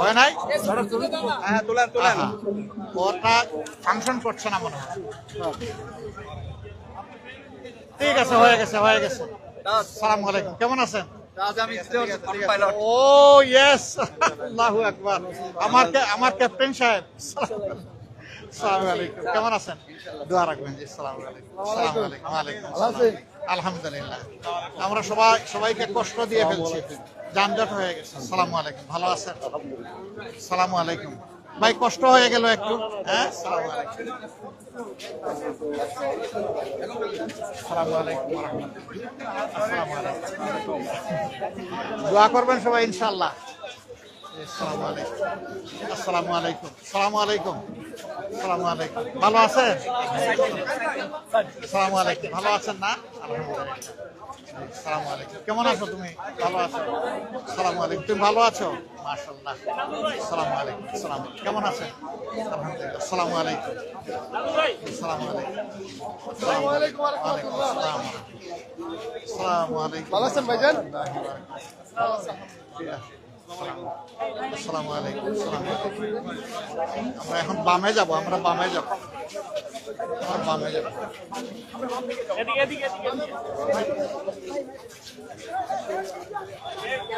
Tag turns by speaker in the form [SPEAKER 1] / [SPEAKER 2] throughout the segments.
[SPEAKER 1] হয় নাই?
[SPEAKER 2] হ্যাঁ তোলেন তোলেন।
[SPEAKER 1] ওটা ফাংশন করছে না মনে হয়। ঠিক আছে হয়ে গেছে হয়ে গেছে। সালাম আলাইকুম। কেমন আছেন? ও ইয়েস আল্লাহু আকবার। আমার আমার ক্যাপ্টেন সাহেব। আলাইকুম। কেমন আছেন? দোয়া রাখবেন। জি সালাম আলাইকুম। আলাইকুম। আলহামদুলিল্লাহ। আমরা সবাই সবাইকে কষ্ট দিয়ে ফেলছি। যানজট হয়ে গেছে। আলাইকুম। ভালো আছেন? আলাইকুম। ভাই কষ্ট হয়ে গেল একটু। হ্যাঁ? সালাম আলাইকুম। আসসালামু আলাইকুম আসসালামু আলাইকুম। দোয়া করবেন সবাই ইনশাআল্লাহ। আসসালামু আলাইকুম। আসসালামু আলাইকুম। আসসালামু আলাইকুম। আসসালামু আলাইকুম। ভালো আছেন? সালামু আলাইকুম। ভালো আছেন না? আলহামদুলিল্লাহ। সালামু আলাইকুম। কেমন আছো তুমি? ভালো আছো? সালামু আলাইকুম। তুমি ভালো আছো? আসসালামু আলাইকুম। আসসালাম কেমন আছেন? আলহামদুলিল্লাহ। আসসালামু আলাইকুম। আসসালামু আলাইকুম। আসসালামু আলাইকুম।
[SPEAKER 3] ভালো আছেন ভাইজান?
[SPEAKER 1] আসসালামু আলাইকুম। আসসালামু আলাইকুম। আমরা এখন বামে যাব আমরা বামে যাব। আমরা বামে যাব।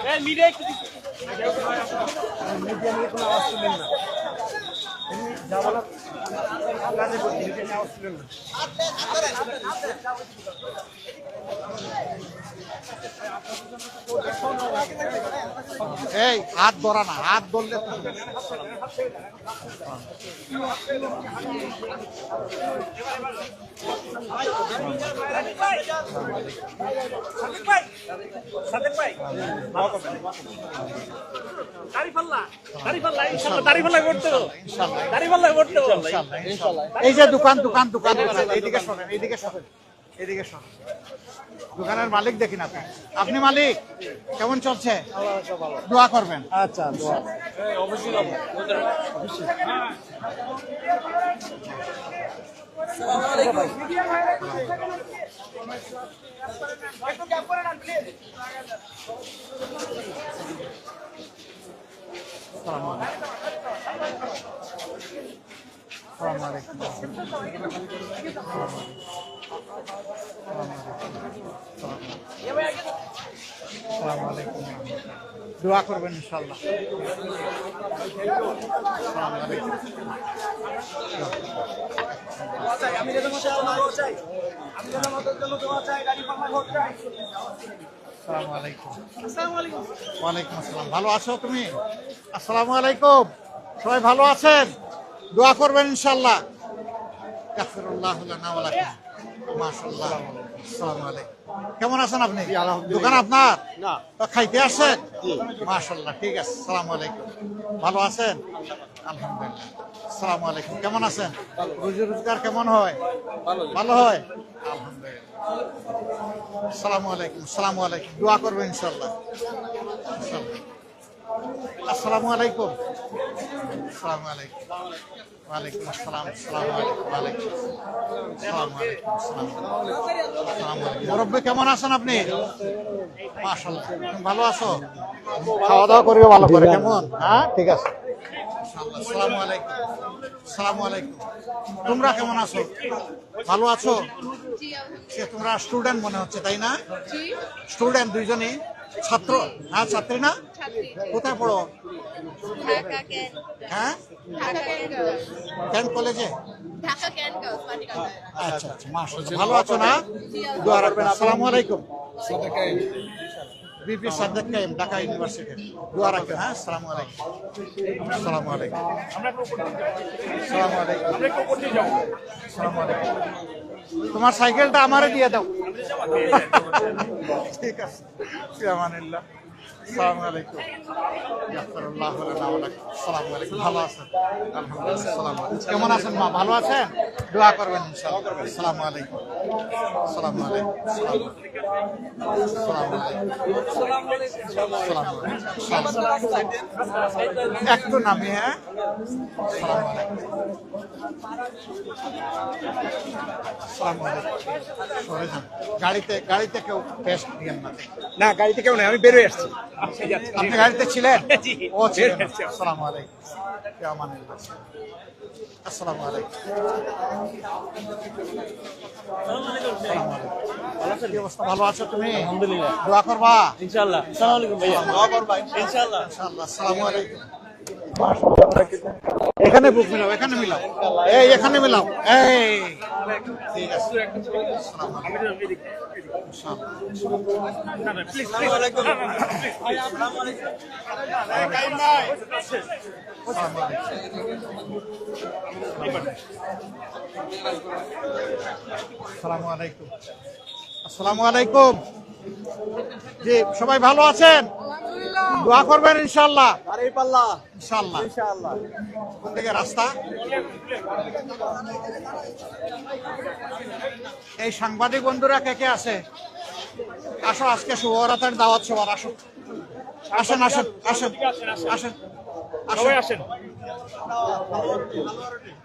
[SPEAKER 1] এই মিডিয়া নিয়ে কোনো আওয়াজ তুলবেন না এমনি যাওয়ালা হাত ধরা না হাত ধরলে। এই যে দোকান দোকান দোকান দোকান। এইদিকে শোনেন এইদিকে শোনেন। এইদিকে শোনেন। দোকানের মালিক দেখি না আপনি। আপনি মালিক কেমন চলছে? দোয়া করবেন।
[SPEAKER 3] আচ্ছা দোয়া।
[SPEAKER 1] আসসালামু আলাইকুম আসসালামু আলাইকুম আসসালামু আলাইকুম দোয়া করবেন আলাইকুম ওয়ালাইকুম আসসালাম। ভালো আছো তুমি? আসসালামু আলাইকুম। সবাই ভালো আছেন? দোয়া করবেন ইনশাল্লাহ লাকুম। মাশাআল্লাহ আসসালামু আলাইকুম। কেমন আছেন আপনি? দোকান আপনার?
[SPEAKER 3] না।
[SPEAKER 1] খাইতে আসছেন? মাশাআল্লাহ ঠিক আছে আসসালামু আলাইকুম। ভালো আছেন? আলহামদুলিল্লাহ। আসসালামু আলাইকুম কেমন আছেন? রুজি রোজগার কেমন হয়? ভালো হয়? আলহামদুলিল্লাহ। আসসালামু আলাইকুম আসসালামু আলাইকুম। দোয়া করবেন ইনশাআল্লাহ। আসসালামু আলাইকুম। আসসালামু আলাইকুম। ওয়ালাইকুম আসসালাম আসসালামু আলাইকুম ওয়ালাইকুম আসসালামু। আলাইকুম আসসালাম আসসালামু আলাইকুম। মুরব্বী কেমন আছেন আপনি? মাশাআল্লাহ ভালো আছো? খাওয়া দাওয়া করিও ভালো করে। কেমন? হ্যাঁ? ঠিক আছে। আসসালামু আলাইকুম আসসালামু আলাইকুম। তোমরা কেমন আছো? ভালো আছো? সে তোমরা স্টুডেন্ট মনে হচ্ছে তাই না? স্টুডেন্ট দুইজনে ছাত্র? হ্যাঁ ছাত্রী না? কোথায় পড়ো? হ্যাঁ? কলেজে? আচ্ছা আচ্ছা ভালো আছো না? দোয়া রাখবেন। আসসালামু আলাইকুম। বিপি সাদ্দাক কাইম ঢাকা ইউনিভার্সিটি। দোয়া রাখবেন হ্যাঁ? আসসালামু আলাইকুম। আসসালামু আলাইকুম। আসসালামু আলাইকুম। আসসালামু আলাইকুম। তোমার সাইকেলটা আমারে দিয়ে দাও। ঠিক আছে। আসসালামু আলাইকুম। লাকুম আলাইকুম ভালো আছেন? আলহামদুলিল্লাহ। সালাম আলাইকুম কেমন আছেন মা? ভালো আছেন? দোয়া করবেন ইনশাআল্লাহ। সালাম আলাইকুম সালাম একটু নামি হ্যাঁ? সালাম সালাম সরে যান। গাড়িতে গাড়িতে কেউ টেস্ট দিয়েন না।
[SPEAKER 2] না গাড়িতে কেউ নেই আমি বেরোয় আসছি।
[SPEAKER 1] আপনি গাড়িতে ছিলেন? ও ছিলেন। আসসালামু আলাইকুম। আসসালামু আলাইকুম। ভালো আছো তুমি
[SPEAKER 3] আলহামদুলিল্লাহ।
[SPEAKER 1] দোয়া করবা
[SPEAKER 3] ইনশাআল্লাহ আসসালামু আলাইকুম ভাইয়া
[SPEAKER 1] দোয়া করবা
[SPEAKER 3] ইনশাআল্লাহ
[SPEAKER 1] ইনশাআল্লাহ আসসালামু আলাইকুম এখানে বুক মিলাও, এখানে মিলাও। এই, এখানে মিলাও। এই। আসসালামু আলাইকুম। আসসালামু আলাইকুম। জি, সবাই ভালো আছেন? দোয়া করবেন ইনশাল্লাহ
[SPEAKER 2] আরে পাল্লা।
[SPEAKER 1] ইনশাল্লাহ কোন দিকে রাস্তা? এই সাংবাদিক বন্ধুরা কে কে আছে? আসো আজকে শুভরাতের দাওয়াত সবার আসো। আসেন আসেন আসেন আসেন
[SPEAKER 2] আসেন।
[SPEAKER 1] ইনশা-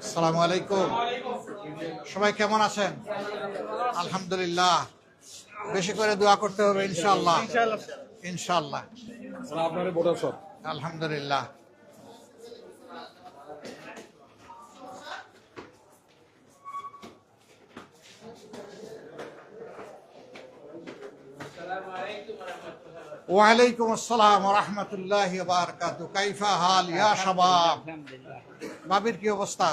[SPEAKER 1] আসসালামু আলাইকুম। সবাই কেমন আছেন? আলহামদুলিল্লাহ। বেশি করে দোয়া করতে হবে
[SPEAKER 2] ইনশাল্লাহ সব।
[SPEAKER 1] আলহামদুলিল্লাহ। ওয়ালাইকুম আসসালাম রহমতুল্লাহ বারকাত কাইফা হাল ইয়া শাবাব? বাবির কি অবস্থা?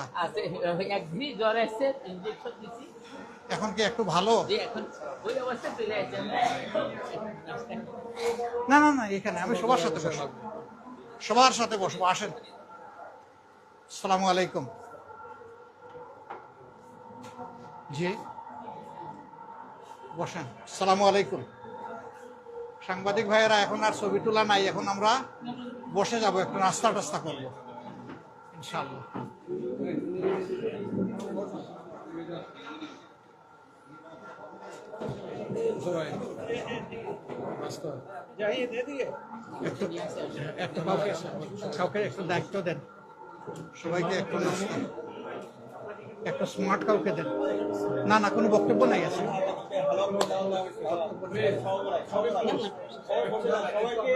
[SPEAKER 1] এখন কি একটু ভালো? না না না এখানে আমি সবার সাথে বসবো। সবার সাথে বসবো আসেন। আসসালামু আলাইকুম। জি। বসেন। আসসালামু আলাইকুম। সাংবাদিক ভাইয়েরা এখন আর ছবি তোলা নাই এখন আমরা বসে যাব একটু নাস্তা টাস্তা করব ইনশাল্লাহ কাউকে কাউকে একটু দায়িত্ব দেন। সবাইকে একটু নাস্তা। একটা স্মার্ট কাউকে দেন। না না কোনো বক্তব্য নাই আছে। সবাইকে